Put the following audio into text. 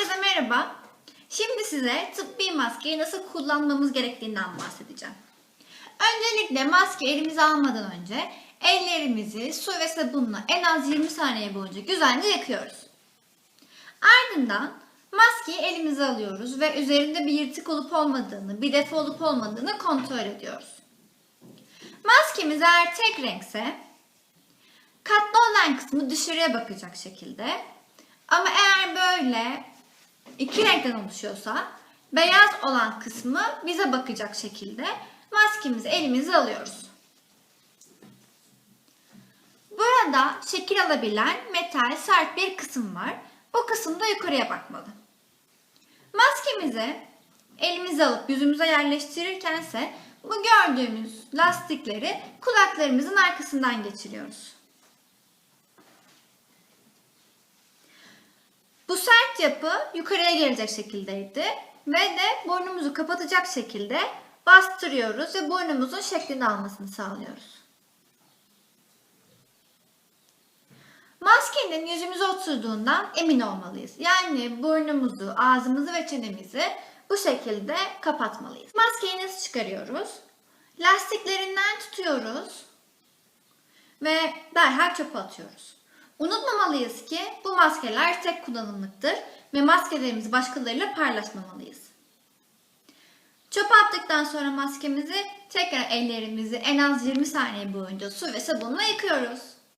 Herkese merhaba. Şimdi size tıbbi maskeyi nasıl kullanmamız gerektiğinden bahsedeceğim. Öncelikle maske elimize almadan önce ellerimizi su ve sabunla en az 20 saniye boyunca güzelce yıkıyoruz. Ardından maskeyi elimize alıyoruz ve üzerinde bir yırtık olup olmadığını, bir defa olup olmadığını kontrol ediyoruz. Maskemiz eğer tek renkse katlı olan kısmı dışarıya bakacak şekilde ama eğer böyle iki renkten oluşuyorsa beyaz olan kısmı bize bakacak şekilde maskemizi elimize alıyoruz. Burada şekil alabilen metal sert bir kısım var. Bu kısım da yukarıya bakmalı. Maskemizi elimize alıp yüzümüze yerleştirirkense bu gördüğümüz lastikleri kulaklarımızın arkasından geçiriyoruz. Yapı yukarıya gelecek şekildeydi ve de burnumuzu kapatacak şekilde bastırıyoruz ve burnumuzun şeklini almasını sağlıyoruz. Maskenin yüzümüze oturduğundan emin olmalıyız. Yani burnumuzu, ağzımızı ve çenemizi bu şekilde kapatmalıyız. Maskeyi nasıl çıkarıyoruz? Lastiklerinden tutuyoruz ve derhal çöpe atıyoruz. Unutmamalıyız ki maskeler tek kullanımlıktır ve maskelerimizi başkalarıyla paylaşmamalıyız. Çöpe attıktan sonra maskemizi tekrar ellerimizi en az 20 saniye boyunca su ve sabunla yıkıyoruz.